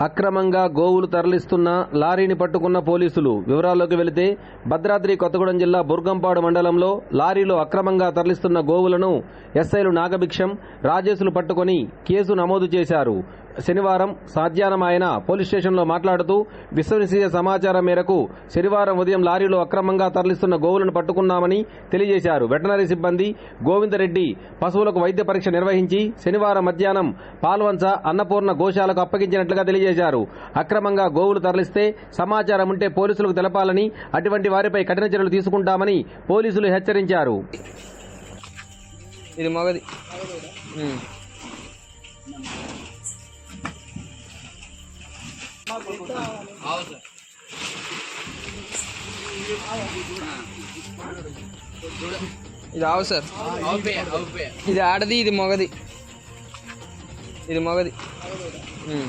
అక్రమంగా గోవులు తరలిస్తున్న లారీని పట్టుకున్న పోలీసులు. వివరాల్లోకి వెళితే భద్రాద్రి కొత్తగూడెం జిల్లా బుర్గంపాడు మండలంలో లారీలో అక్రమంగా తరలిస్తున్న గోవులను ఎస్ఐలు నాగభిక్షం రాజేశులు పట్టుకొని కేసు నమోదు చేశారు. శనివారం సాధ్యానం ఆయన పోలీస్ స్టేషన్లో మాట్లాడుతూ విశ్వసనీయ సమాచారం మేరకు శనివారం ఉదయం లారీలో అక్రమంగా తరలిస్తున్న గోవులను పట్టుకున్నామని తెలియజేశారు. వెటనరీ సిబ్బంది గోవిందరెడ్డి పశువులకు వైద్య పరీక్ష నిర్వహించి శనివారం మధ్యాహ్నం పాల్వంచ అన్నపూర్ణ గోశాలకు అప్పగించినట్లుగా తెలియజేశారు. అక్రమంగా గోవులు తరలిస్తే సమాచారం ఉంటే పోలీసులకు తెలపాలని అటువంటి వారిపై కఠిన చర్యలు తీసుకుంటామని పోలీసులు హెచ్చరించారు. ఇది మగది. ఇది ఆవు సార్ ఇది ఆడది ఇది మగది ఇది మగది ఉమ్.